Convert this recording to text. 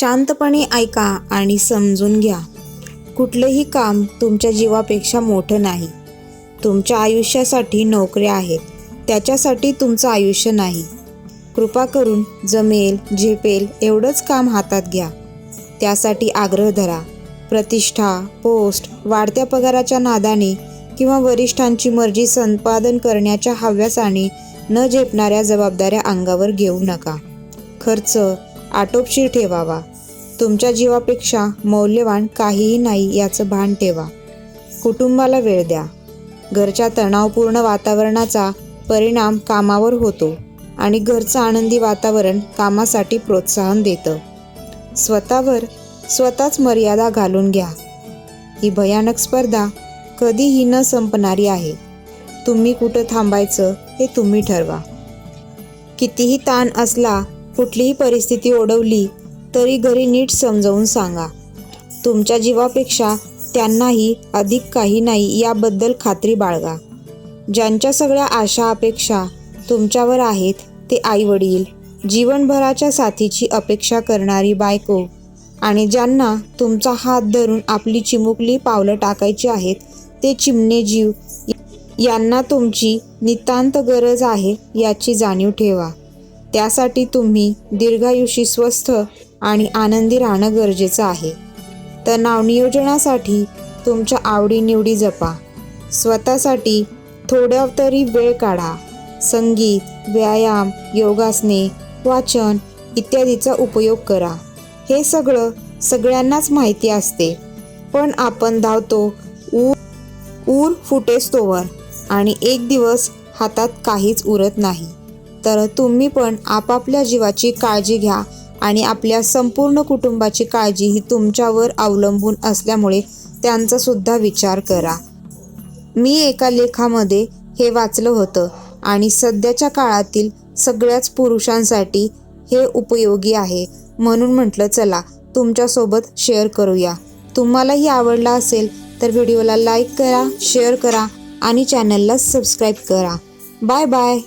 शांतपणे ऐका आणि समजून घ्या. कुठलंही काम तुमच्या जीवापेक्षा मोठं नाही. तुमच्या आयुष्यासाठी नोकऱ्या आहेत. त्याच्यासाठी तुमचं आयुष्य नाही. कृपा करून जमेल झेपेल एवढंच काम हातात घ्या. त्यासाठी आग्रह धरा. प्रतिष्ठा पोस्ट वाढत्या पगाराच्या नादाने किंवा वरिष्ठांची मर्जी संपादन करण्याच्या हव्यासाने न झेपणाऱ्या जबाबदाऱ्या अंगावर घेऊ नका. खर्च आटोपशीर ठेवावा. तुमच्या जीवापेक्षा मौल्यवान काहीही नाही याचं भान ठेवा. कुटुंबाला वेळ द्या. घरच्या तणावपूर्ण वातावरणाचा परिणाम कामावर होतो आणि घरचं आनंदी वातावरण कामासाठी प्रोत्साहन देतं. स्वतःवर स्वतःच मर्यादा घालून घ्या. ही भयानक स्पर्धा कधीही न संपणारी आहे. तुम्ही कुठं थांबायचं हे तुम्ही ठरवा. कितीही ताण असला कुठलीही परिस्थिती ओढवली तरी घरी नीट समजावून सांगा. तुमच्या जीवापेक्षा त्यांनाही अधिक काही नाही याबद्दल खात्री बाळगा. ज्यांच्या सगळ्या आशा अपेक्षा तुमच्यावर आहेत ते आईवडील जीवनभराच्या साथीची अपेक्षा करणारी बायको आणि ज्यांना तुमचा हात धरून आपली चिमुकली पावलं टाकायची आहेत ते चिमणे जीव यांना तुमची नितांत गरज आहे याची जाणीव ठेवा. त्यासाठी तुम्ही दीर्घायुषी स्वस्थ आणि आनंदी राहणं गरजेचं आहे. तणाव नियोजनासाठी तुमच्या आवडीनिवडी जपा. स्वतःसाठी थोड्या तरी वेळ काढा. संगीत व्यायाम योगासने वाचन इत्यादीचा उपयोग करा. हे सगळं सगळ्यांनाच माहिती असते. पण आपण धावतो ऊर ऊर फुटेस्तोवर आणि एक दिवस हातात काहीच उरत नाही. तर तुम्ही पण आपापल्या जीवाची काळजी घ्या आणि आपल्या संपूर्ण कुटुंबाची काळजी ही तुमच्यावर अवलंबून असल्यामुळे त्यांचा सुद्धा विचार करा. मी एका लेखामध्ये हे वाचलं होतं आणि सध्याच्या काळातील सगळ्याच पुरुषांसाठी हे उपयोगी आहे. म्हणून म्हटलं चला तुमच्यासोबत शेअर करूया. तुम्हालाही आवडला असेल तर व्हिडिओला लाईक करा शेअर करा आणि चॅनलला सबस्क्राईब करा. Bye bye.